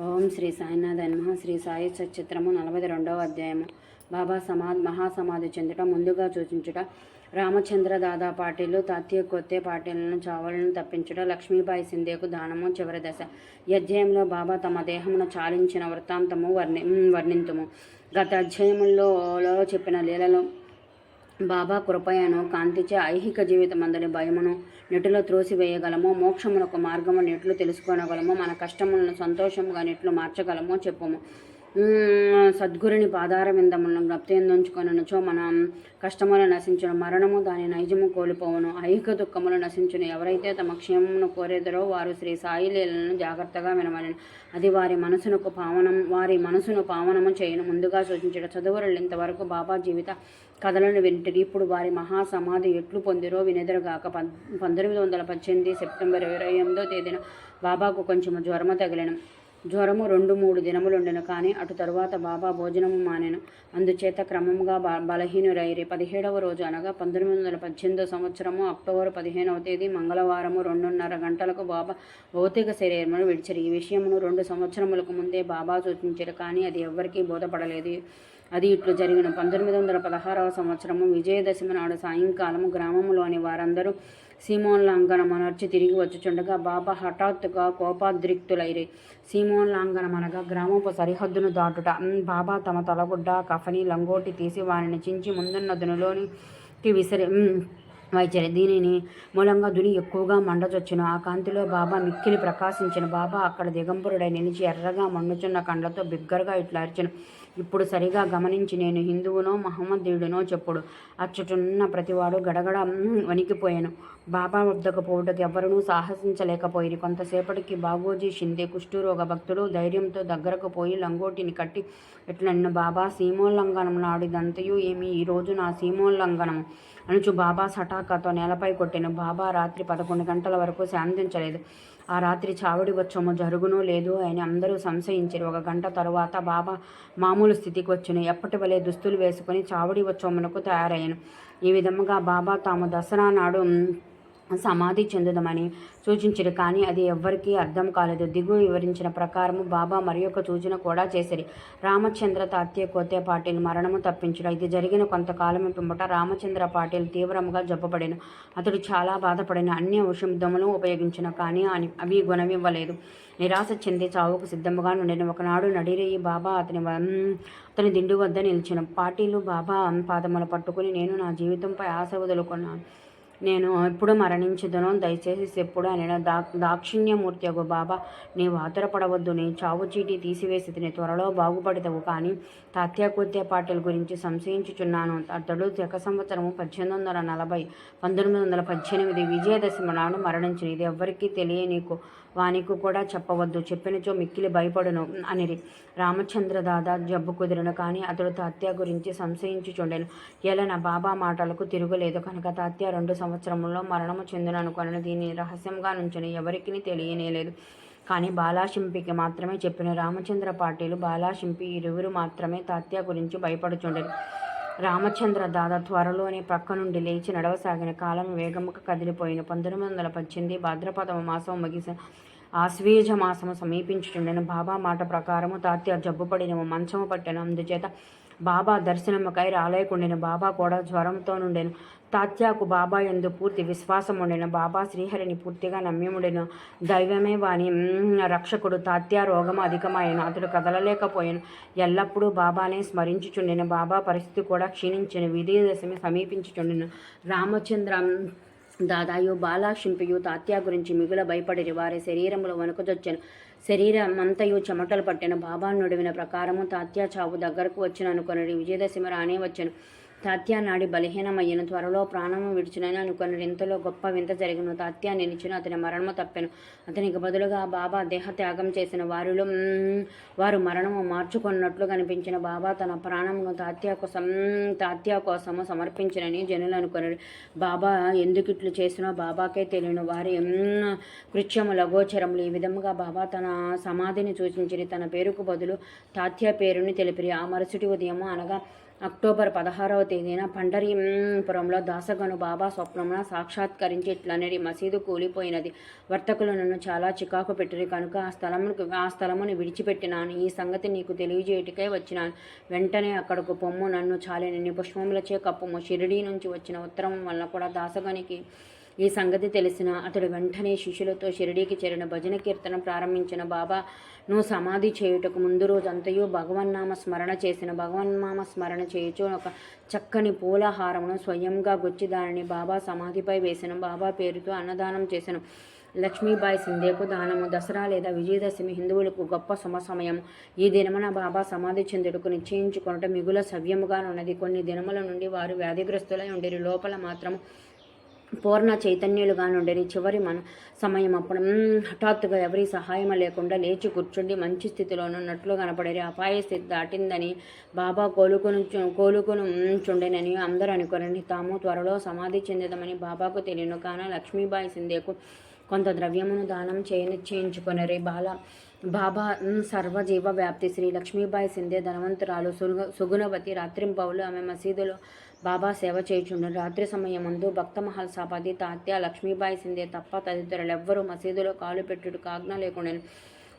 ఓం శ్రీ సాయినాథన్మ శ్రీ సాయి సచిత్రము నలభై రెండవ అధ్యాయము. బాబా సమాధి మహాసమాధి చెందుట ముందుగా సూచించుట రామచంద్ర దాదా పాటిలు తాత్య కొత్తే పాటిలను చావలను తప్పించుట లక్ష్మీబాయి సింధేకు దానము చివరి దశ. ఈ అధ్యాయంలో బాబా తమ దేహమును చాలించిన వృత్తాంతము వర్ణి వర్ణింతుము. గత అధ్యాయముల్లో చెప్పిన లీలలో బాబా కృపయను కాంతిచే ఐహిక జీవితమందరి భయమును నెట్టులో త్రోసివేయగలమో. ఒక మార్గము నెట్లు తెలుసుకోనగలము. మన కష్టములను సంతోషముగా నెట్లు మార్చగలము. చెప్పము. సద్గురుని పాదార విందములను జ్ఞప్తించుకొననుచో మనం కష్టములు నశించును మరణము దాని నైజము కోల్పోవును ఐహిక దుఃఖములు నశించును. ఎవరైతే తమ క్షేమమును కోరేదరో వారు శ్రీ సాయి లీలను జాగ్రత్తగా వినమని అది వారి మనసునకు పావనం వారి మనసును పావనము చేయను. ముందుగా సూచించడం చదువురులు ఇంతవరకు బాబా జీవిత కథలను వింటిరి. ఇప్పుడు వారి మహాసమాధి ఎట్లు పొందిరో వినెదరుగాక పం పంతొమ్మిది వందల పద్దెనిమిది సెప్టెంబర్ ఇరవై ఎనిమిదో తేదీన బాబాకు కొంచెం జ్వరము తగిలిన. జ్వరము రెండు మూడు దినములుండెను కానీ అటు తరువాత బాబా భోజనము మానెను. అందుచేత క్రమముగా బ బలహీనురైరి పదిహేడవ రోజు అనగా పంతొమ్మిది వందల పద్దెనిమిదో సంవత్సరము అక్టోబర్ పదిహేనవ తేదీ మంగళవారము రెండున్నర గంటలకు బాబా భౌతిక శరీరమును విడిచిరి. ఈ విషయమును రెండు సంవత్సరములకు ముందే బాబా సూచించారు కానీ అది ఎవ్వరికీ బోధపడలేదు. అది ఇట్లు జరిగిన. పంతొమ్మిది వందల పదహారవ సంవత్సరము విజయదశమి నాడు సాయంకాలము గ్రామములోని వారందరూ సీమోల్లంఘనమనర్చి తిరిగి వచ్చుచుండగా బాబా హఠాత్తుగా కోపాద్రిక్తులైరి. సీమోల్లంఘనం అనగా గ్రామపు సరిహద్దును దాటుట. బాబా తమ తలగుడ్డ కఫని లంగోటి తీసి వారిని చించి ముందున్న దునిలోనికి విసిరి. వైచరి దీనిని మూలంగా దుని ఎక్కువగా మండచొచ్చును. ఆ కాంతిలో బాబా మిక్కిలి ప్రకాశించిన. బాబా అక్కడ దిగంబరుడై నిలిచి ఎర్రగా మండుచున్న కండ్లతో బిగ్గరగా ఇట్లా అరిచెను. ఇప్పుడు సరిగా గమనించి నేను హిందువునో మహమ్మదీయుడునో చెప్పుడు. అచ్చుటున్న ప్రతివాడు గడగడ వణికిపోయాను. బాబా వద్దకు పోవుటకు ఎవ్వరూ సాహసించలేకపోయింది కొంతసేపటికి బాగోజీ షిందే కుష్ఠురోగ భక్తుడు ధైర్యంతో దగ్గరకు పోయి లంగోటిని కట్టి ఇట్లా నిన్ను బాబా సీమోల్లంఘనం నాడిదంతయు ఏమి? ఈరోజు నా సీమోల్లంఘనము. అనుచు బాబా సటాకాతో నేలపై కొట్టిన బాబా రాత్రి పదకొండు గంటల వరకు శాంతించలేదు. ఆ రాత్రి చావడి వచ్చము జరుగునో లేదు అని అందరూ సంశయించారు. ఒక గంట తరువాత బాబా మామూలు స్థితికి వచ్చును ఎప్పటి వలె దుస్తులు వేసుకొని చావడి వచ్చమునకు తయారయ్యాను. ఈ విధముగా బాబా తాము దసరా నాడు సమాధి చెందుదమని సూచించరు. కానీ అది ఎవ్వరికీ అర్థం కాలేదు. దిగువ వివరించిన ప్రకారము బాబా మరి యొక్క సూచన కూడా చేసిరి రామచంద్ర తాత్య కోతే పాటిల్ మరణము తప్పించడం ఇది జరిగిన కొంతకాలం పిమ్మట రామచంద్ర పాటిల్ తీవ్రముగా జబ్బపడిన. అతడు చాలా బాధపడిన. అన్ని ఔషధములు ఉపయోగించిన. కానీ అని- అవి గుణమివ్వలేదు. నిరాశ చెంది చావుకు సిద్ధముగా నుండిన. ఒకనాడు నడిరేయి బాబా అతని అతని దిండు వద్ద నిలిచిన. పాటీలు బాబా పాదములు పట్టుకుని నేను నా జీవితంపై ఆశ వదులుకున్నాను. నేను ఎప్పుడు మరణించదను. దయచేసి చెప్పుడు అని దా దాక్షిణ్యమూర్తి ఒక బాబా నీవు ఆతరపడవద్దు నీ చావు చీటీ తీసివేసి తిని త్వరలో బాగుపడతావు. కానీ తాత్యాకృత్య పాటల గురించి సంశయించుచున్నాను. అతడు జక సంవత్సరము పద్దెనిమిది వందల నలభై పంతొమ్మిది వందల పద్దెనిమిది విజయదశమి నాడు మరణించిన. ఇది ఎవ్వరికీ తెలియనీకు వానికి కూడా చెప్పవద్దు. చెప్పినచో మిక్కిలి భయపడును అనిరి. రామచంద్ర దాదా జబ్బు కుదిరను కానీ అతడు తాత్య గురించి సంశయించుచుండెను. ఏలన బాబా మాటలకు తిరుగులేదు కనుక తాత్య రెండు సంవత్సరంలో మరణము చెందుననుకొనను దీన్ని రహస్యంగా నుంచని. ఎవరికీ తెలియనేలేదు. కానీ బాలాశింపికి మాత్రమే చెప్పిన రామచంద్ర పాటీలు బాలాశింపి ఇరువురు మాత్రమే తాత్య గురించి భయపడుచుండెను. రామచంద్ర దాదా త్వరలోనే ప్రక్క నుండి లేచి నడవసాగిన కాలం వేగముగా కదిలిపోయిన పంతొమ్మిది వందల పద్దెనిమిది భాద్రపద మాసం ముగిసిన ఆశ్వీజ మాసము సమీపించుండెను బాబా మాట ప్రకారము తాత్య జబ్బుపడిన మంచము పట్టెను. అందుచేత బాబా దర్శనముకై రాలేకుండెను. బాబా కూడా జ్వరంతో నుండెను. తాత్యాకు బాబా ఎందు పూర్తి విశ్వాసం ఉండెను. బాబా శ్రీహరిని పూర్తిగా నమ్మిముడెను దైవమే వాని రక్షకుడు. తాత్య రోగం అధికమాయను. అతడు కదలలేకపోయాను. ఎల్లప్పుడూ బాబానే స్మరించుచుండెను. బాబా పరిస్థితి కూడా క్షీణించిన. విజయదశమి సమీపించుచుండెను. రామచంద్ర దాదాయు బాలాక్షింపయు తాత్య గురించి మిగుల భయపడిరి. వారి శరీరంలో వణుకుదొచ్చెను శరీరం అంతయు చెమటలు పట్టిన బాబా నుడివిన ప్రకారము తాత్య చావు దగ్గరకు వచ్చిన అనుకొనడి విజయదశమి రానే వచ్చెను. తాత్యానాడి నాడి త్వరలో ప్రాణము విడిచినని అనుకుని ఇంతలో గొప్ప వింత జరిగిన తాత్యా నిలిచిన అతని మరణము తప్పెను. అతనికి బదులుగా బాబా దేహ త్యాగం చేసిన వారిలో వారు మరణము మార్చుకున్నట్లు కనిపించిన బాబా తన ప్రాణమును తాత్యా కోసం తాత్యా కోసము సమర్పించినని జనులు అనుకున్నారు బాబా ఎందుకు ఇట్లు చేసినో బాబాకే తెలియను వారి కృత్యము లఘోచరములు ఈ విధముగా బాబా తన సమాధిని సూచించి తన పేరుకు బదులు తాత్యా పేరుని తెలిపిరి. ఆ మరుసటి ఉదయము అనగా అక్టోబర్ పదహారవ తేదీన పండరీపురంలో దాసగను బాబా స్వప్నమున సాక్షాత్కరించి ఇట్లనేది మసీదు కూలిపోయినది. వర్తకులు నన్ను చాలా చికాకు పెట్టిరి కనుక ఆ స్థలమును ఆ స్థలమును విడిచిపెట్టినాను. ఈ సంగతి నీకు తెలియజేయటికై వచ్చినాను. వెంటనే అక్కడకు పొమ్ము నన్ను చాలినన్ని పుష్పములచే కప్పుము. షిరిడీ నుంచి వచ్చిన ఉత్తరం వల్ల కూడా దాసగనికి ఈ సంగతి తెలిసిన అతడు వెంటనే శిష్యులతో షిరిడీకి చేరిన భజన కీర్తన ప్రారంభించిన బాబా నువ్వు సమాధి చేయుటకు ముందు రోజంతయు భగవన్నామ స్మరణ చేసిన. భగవన్నామ స్మరణ చేయుచు ఒక చక్కని పూలహారమును స్వయంగా గుచ్చి దానిని బాబా సమాధిపై వేసిన. బాబా పేరుతో అన్నదానం చేసిన. లక్ష్మీబాయి సింధేకు దానము. దసరా లేదా విజయదశమి హిందువులకు గొప్ప శుభ సమయం. ఈ దినమున బాబా సమాధి చెందుడుకు నిశ్చయించుకొనట మిగుల సవ్యముగానున్నది. కొన్ని దినముల నుండి వారు వ్యాధిగ్రస్తులై ఉండిరి. లోపల మాత్రము పూర్ణ చైతన్యులుగా చివరి మన సమయం అప్పుడు. హఠాత్తుగా ఎవరి సహాయం లేకుండా లేచి కూర్చుండి మంచి స్థితిలో ఉన్నట్లు కనపడేది అపాయ స్థితి దాటిందని బాబా కోలుకొని కోలుకొని చుండెనని అందరూ అనుకోరని తాము త్వరలో సమాధి చెందదమని బాబాకు తెలియను. కానీ లక్ష్మీబాయి సింధేకు కొంత ద్రవ్యమును దానం చేయ నిశ్చయించుకొనరి బాల బాబా సర్వజీవ వ్యాప్తి శ్రీ లక్ష్మీబాయి సింధే ధనవంతురాలు. సుగు సుగుణవతి రాత్రింపవులు ఆమె మసీదులో బాబా సేవ చేయుచుండరు రాత్రి సమయమందు భక్త మహల్ తాత్య లక్ష్మీబాయి సింధే తప్ప తదితరులెవ్వరూ మసీదులో కాలు పెట్టుటకు ఆజ్ఞ లేకుండా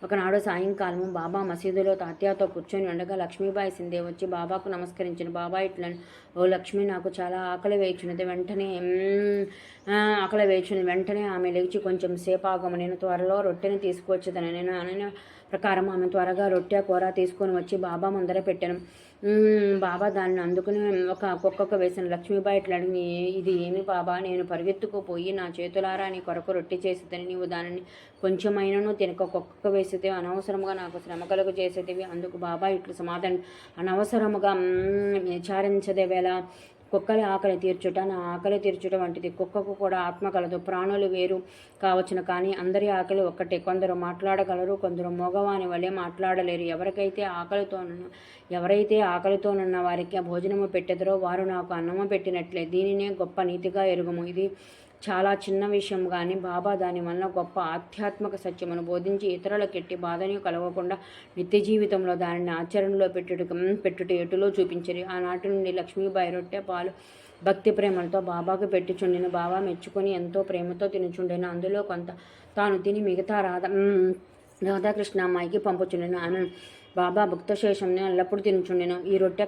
ఒకనాడు సాయంకాలము బాబా మసీదులో తాత్యాతో కూర్చొని ఉండగా లక్ష్మీబాయి సింధే వచ్చి బాబాకు నమస్కరించిన. బాబా ఇట్లని ఓ లక్ష్మి నాకు చాలా ఆకలి వేయించినది వెంటనే ఆకలి వేయించినది వెంటనే ఆమె లేచి కొంచెం సేపు ఆగము. నేను త్వరలో రొట్టెని తీసుకువచ్చేదని నేను అనిన ప్రకారం ఆమె త్వరగా రొట్టె కూర తీసుకొని వచ్చి బాబా ముందర పెట్టాను. బాబా దాన్ని అందుకుని ఒక కుక్కకు వేసిన లక్ష్మీబాయి ఇట్లా ఇది ఏమి బాబా? నేను పరిగెత్తుకుపోయి నా చేతులారా నీ కొరకు రొట్టె చేసేదని నీవు దానిని కొంచెమైనను తినక కుక్కకు వేసితే అనవసరముగా నాకు శ్రమ కలుగు చేసేదివి అందుకు బాబా ఇట్లు సమాధానం అనవసరముగా విచారించదేవేలా కుక్కల ఆకలి తీర్చుట నా ఆకలి తీర్చుట వంటిది. కుక్కకు కూడా ఆత్మ కలదు. ప్రాణులు వేరు కావచ్చును కానీ అందరి ఆకలి ఒక్కటే. కొందరు మాట్లాడగలరు కొందరు మగవాని వలె మాట్లాడలేరు. ఎవరికైతే ఆకలితోనున్న ఎవరైతే ఆకలితోనున్న వారికి భోజనము పెట్టెదరో వారు నాకు అన్నము పెట్టినట్లే. దీనినే గొప్ప నీతిగా ఎరుగుము. ఇది చాలా చిన్న విషయం కానీ బాబా దాని వల్ల గొప్ప ఆధ్యాత్మిక సత్యమును బోధించి ఇతరులకు ఎట్టి బాధని కలగకుండా నిత్య జీవితంలో దానిని ఆచరణలో పెట్టుట పెట్టుట ఎటులో చూపించరు? ఆనాటి నుండి లక్ష్మీబాయి రొట్టె పాలు భక్తి ప్రేమలతో బాబాకు పెట్టుచుండిన బాబా మెచ్చుకొని ఎంతో ప్రేమతో తినుచుండెను. అందులో కొంత తాను తిని మిగతా రాధ రాధాకృష్ణ అమ్మాయికి పంపుచుండెను. ఆమె బాబా భక్తశేషంని ఎల్లప్పుడూ తినుచుండెను. ఈ రొట్టె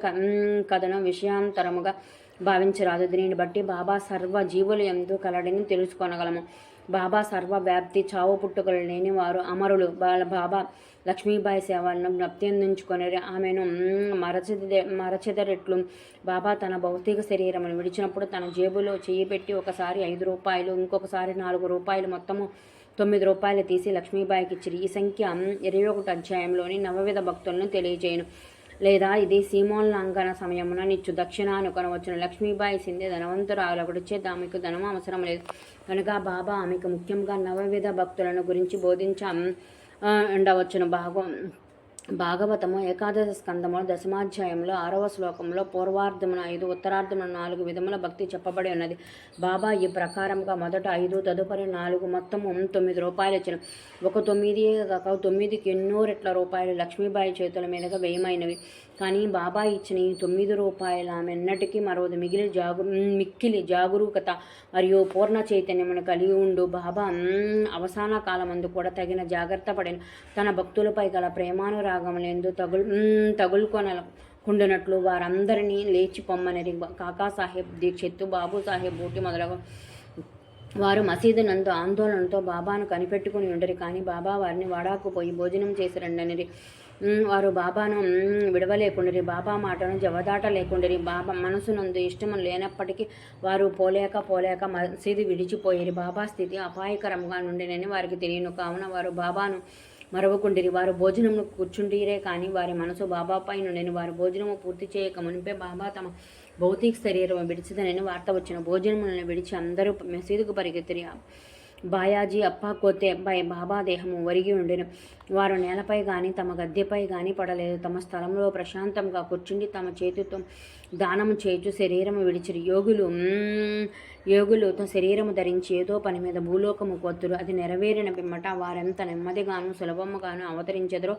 కథనం విషయాంతరముగా భావించరాదు. దీనిని బట్టి బాబా సర్వ జీవులు ఎందు కలడని తెలుసుకొనగలము. బాబా సర్వ వ్యాప్తి చావు పుట్టుకలు లేని వారు అమరులు. వాళ్ళ బాబా లక్ష్మీబాయి సేవలను జ్ఞప్తిందించుకొని ఆమెను మ్, మరచెదరెట్లు. బాబా తన భౌతిక శరీరమును విడిచినప్పుడు తన జేబులో చేయి పెట్టి ఒకసారి ఐదు రూపాయలు ఇంకొకసారి నాలుగు రూపాయలు మొత్తము తొమ్మిది రూపాయలు తీసి లక్ష్మీబాయికి ఇచ్చిరి ఈ సంఖ్య ఇరవై ఒకటి అధ్యాయంలోని నవవిధ భక్తులను తెలియజేయను. లేదా ఇది సీమోల్లంఘన సమయమున నిచ్చు దక్షిణాను కొనవచ్చును. లక్ష్మీబాయి సింధే ధనవంతురాలకుడిచ్చే ఆమెకు ధనం అవసరం లేదు. కనుక బాబా ఆమెకు ముఖ్యంగా నవవిధ భక్తులను గురించి బోధించ ఉండవచ్చును. భాగం భాగవతము ఏకాదశ స్కందములు దశమాధ్యాయంలో ఆరవ శ్లోకంలో పూర్వార్ధమున ఐదు ఉత్తరార్ధమున నాలుగు విధముల భక్తి చెప్పబడి ఉన్నది. బాబా ఈ ప్రకారంగా మొదట ఐదు తదుపరి నాలుగు మొత్తము తొమ్మిది రూపాయలు ఇచ్చిన. ఒక తొమ్మిది కాక తొమ్మిదికి ఎన్నో రెట్ల రూపాయలు లక్ష్మీబాయి చేతుల మీదుగా వ్యయమైనవి కానీ బాబా ఇచ్చిన ఈ తొమ్మిది రూపాయల మెన్నటికీ మరోది మిగిలి జాగు మిక్కిలి జాగరూకత మరియు పూర్ణ చైతన్యమును కలిగి ఉండు. బాబా అవసాన కాలమందు కూడా తగిన జాగ్రత్త పడిన. తన భక్తులపై గల ప్రేమానురాగములందు తగులు మ్, తగులుకొన వారందరినీ లేచి పొమ్మనరి కాకా సాహెబ్ దీక్షిత్తు బాబు సాహెబ్ బూటి మొదలగు వారు మసీదు నందు ఆందోళనతో బాబాను కనిపెట్టుకుని ఉండరు. కానీ బాబా వారిని వాడాకు పోయి భోజనం చేసి రండనిరి. అనేది వారు బాబాను ఉమ్, విడవలేకుండరి బాబా మాటను జవదాట లేకుండరి బాబా మనసునందు ఇష్టము లేనప్పటికీ వారు పోలేక పోలేక మసీదు విడిచిపోయేది బాబా స్థితి అపాయకరంగా నుండినని వారికి తెలియను. కావున వారు బాబాను మరవకుండిరి. వారు భోజనమును కూర్చుండిరే కానీ వారి మనసు బాబాపై నుండిని. వారు భోజనము పూర్తి చేయక మునిపే బాబా తమ భౌతిక శరీరం విడిచిదనని వార్త వచ్చిన. భోజనములను విడిచి అందరూ మసీదుకు పరిగెత్తిరి. బాయాజీ అప్ప కొత్తే బై బాబా దేహము ఒరిగి ఉండెను. వారు నేలపై గాని తమ గద్దెపై గాని పడలేదు. తమ స్థలంలో ప్రశాంతంగా కూర్చుండి తమ చేతితో దానము చేయొచ్చు శరీరము విడిచిరి. యోగులు యోగులు తమ శరీరము ధరించి ఏదో పని మీద భూలోకము కొత్తురు అది నెరవేరిన పిమ్మట వారెంత నెమ్మదిగాను సులభముగాను అవతరించెదరో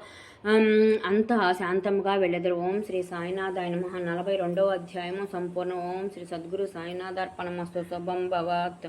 అంత శాంతముగా వెళ్ళెదరు. ఓం శ్రీ సాయినాథాయ నమః. నలభై రెండవ అధ్యాయము సంపూర్ణ. ఓం శ్రీ సద్గురు సాయినాథార్పణమస్తు. శుభం భవత్.